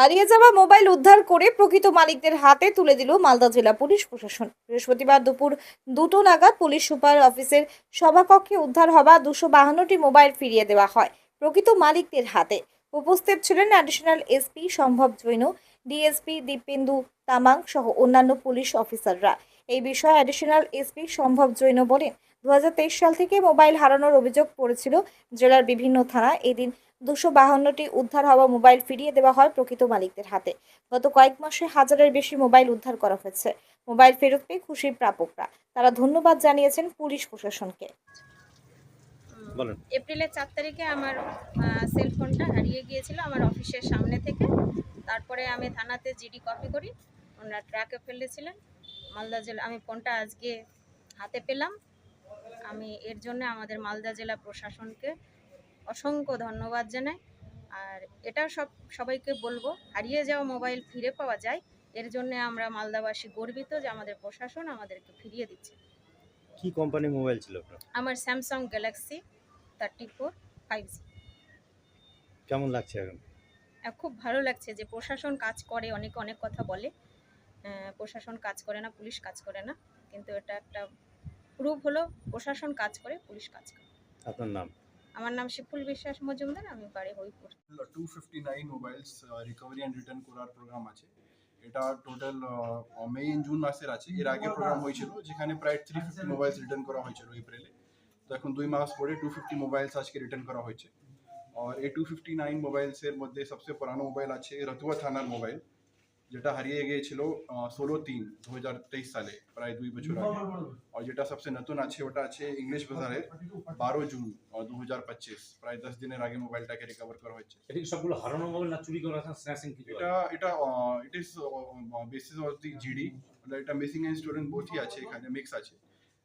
হারিয়ে যাওয়া মোবাইল উদ্ধার করে প্রকৃত মালিকদের হাতে তুলে দিল মালদা জেলা পুলিশ প্রশাসন। বৃহস্পতিবার দুপুর দুটো নাগাদ পুলিশ সুপার অফিসের সভাকক্ষে উদ্ধার হওয়া দুশো বাহান্নটি মোবাইল ফিরিয়ে দেওয়া হয় প্রকৃত মালিকদের হাতে। উপস্থিত ছিলেন অ্যাডিশনাল এসপি সম্ভব জৈন ডিএসপি দীপেন্দু তামাং সহ অন্যান্য পুলিশ অফিসাররা। এই বিষয়ে অ্যাডিশনাল এসপি সম্ভব জৈন বলেন। দু হাজার তেইশ সাল থেকে মোবাইল হারানোর অভিযোগ পড়েছিল জেলার বিভিন্ন থানা। এদিন দুশো বাহান্নটি উদ্ধার হওয়া মোবাইল ফিরিয়ে দেওয়া হয় প্রকৃত মালিকদের হাতে। গত কয়েক মাসে হাজারের বেশি মোবাইল উদ্ধার করা হয়েছে। মোবাইল ফেরত পেয়ে খুশির প্রাপকরা। তারা ধন্যবাদ জানিয়েছেন পুলিশ প্রশাসনকে। এপ্রিলের চার তারিখে আমার সেল ফোনটা হারিয়ে গিয়েছিল আমার অফিসের সামনে থেকে। তারপরে আমি থানাতে জিডি কপি করি। ওনারা ট্র্যাকে ফেলেছিলেন। মালদা জেলা আমি ফোনটা আজকে হাতে পেলাম। আমি এর জন্য আমাদের মালদা জেলা প্রশাসনকে অসংখ্য ধন্যবাদ জানাই। আর এটা সব সবাইকে বলব হারিয়ে যাওয়া মোবাইল ফিরে পাওয়া যায়। এর জন্য আমরা মালদাবাসী গর্বিত যে আমাদের প্রশাসন আমাদেরকে ফিরিয়ে দিচ্ছে। কি কোম্পানি মোবাইল ছিল আপনার? আমার Samsung Galaxy thirty four five G কেমন লাগছে এখন? খুব ভালো লাগছে যে প্রশাসন কাজ করে অনেকে অনেক কথা বলে। প্রশাসন কাজ করে না পুলিশ কাজ করে না। কিন্তু এটা একটা প্রুভ হলো প্রশাসন কাজ করে পুলিশ কাজ করে। আপনার নাম? আমার নাম শিফুল বিশ্বাস মজুমদার আমি বাড়ি Haripur. Two fifty nine mobiles recovery and return করার প্রোগ্রাম আছে। এটা টোটাল মে ইন জুন মাসের আছে। এর আগে প্রোগ্রাম হয়েছিল যেখানে প্রায় থ্রি ফিফটি মোবাইলস রিটার্ন করা হয়েছিল এপ্রিলে তো এখন দুই মাস পরে টু ফিফটি মোবাইলস আজকে রিটার্ন করা হয়েছে। আর এই টু ফিফটি নাইন মোবাইলসের মধ্যে সবচেয়ে পুরানো মোবাইল আছে রতুয়া থানার মোবাইল। যেটা হারিয়ে গিয়েছিল ষোলো তিন দু হাজার তেইশ সালে প্রায় দুই বছর আগে। আর যেটা সবচেয়ে নতুন আছে ওটা আছে ইংলিশ বাজারের বারো জুন দু হাজার পঁচিশ প্রায় দশ দিনের আগে মোবাইলটাকে রিকভার করা হয়েছে। এটা সবগুলো হারানো মোবাইল না চুরি করা এটা এটা it is basis of the G D এটা মিসিং অ্যান্ড স্টুডেন্ট বোথই আছে এখানে মিক্স আছে।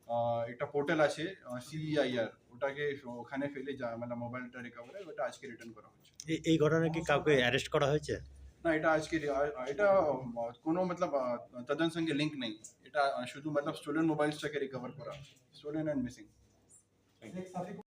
আহ, একটা পোর্টাল আছে সিইআইআর ওটাকে ওখানে ফেলে যা মানে মোবাইলটা রিকভার হয় ওটা আজকে রিটার্ন করা হয়েছে এই- এই ঘটনায় কি কাউকে অ্যারেস্ট করা হয়েছে? না এটা আজকে এটা কোনো মতলব আহ, সঙ্গে লিঙ্ক নেই এটা শুধু মতলব স্টুডেন্ট মোবাইলসটাকে রিকভার করা স্টুডেন্ট অ্যান্ড মিসিং